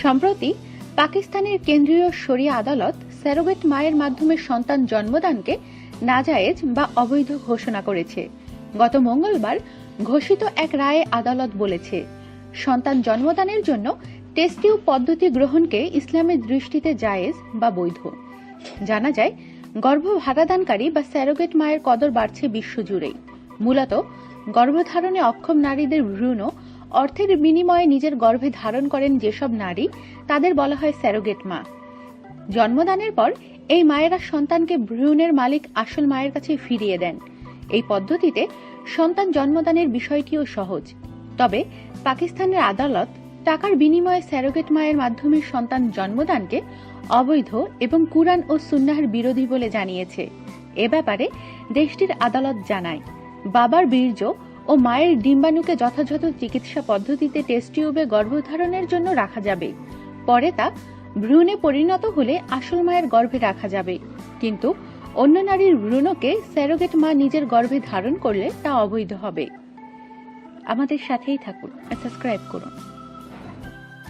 সম্প্রতি পাকিস্তানের কেন্দ্রীয় শরিয়া আদালত স্যারোগেট মায়ের মাধ্যমে সন্তান জন্মদানকে নাজায়েজ বা অবৈধ ঘোষণা করেছে। গত মঙ্গলবার ঘোষিত এক রায়ে আদালত বলেছে, সন্তান জন্মদানের জন্য টেস্টিউ পদ্ধতি গ্রহণকে ইসলামের দৃষ্টিতে জায়েজ বা বৈধ। জানা যায় গর্ভধারাদানকারী বা স্যারোগেট মায়ের কদর বাড়ছে বিশ্বজুড়েই। মূলত গর্ভধারণে অক্ষম নারীদের ভ্রূণ অর্থের বিনিময়ে নিজের গর্ভে ধারণ করেন যেসব নারী, তাদের বলা হয় স্যারোগেট মা। জন্মদানের পর এই মায়েরা সন্তানকে ভ্রূণের মালিক আসল মায়ের কাছে ফিরিয়ে দেন। এই পদ্ধতিতে সন্তান জন্মদানের বিষয়টিও সহজ। তবে পাকিস্তানের আদালত টাকার বিনিময়ে স্যারোগেট মায়ের মাধ্যমে সন্তান জন্মদানকে অবৈধ এবং কুরআন ও সুন্নাহর বিরোধী বলে জানিয়েছে। এ ব্যাপারে দেশটির আদালত জানায়, বাবার বীর্য ও মায়ের ডিম্বাণুকে যথাযথ চিকিৎসা পদ্ধতিতে টেস্ট টিউবে গর্ভধারণের জন্য রাখা যাবে। পরে তা ভ্রূণে পরিণত হলে আসল মায়ের গর্ভে রাখা যাবে। কিন্তু অন্য নারীর ভ্রূণকে স্যারোগেট মা নিজের গর্ভে ধারণ করলে তা অবৈধ হবে। আমাদের সাথেই থাকুন সাবস্ক্রাইব করুন।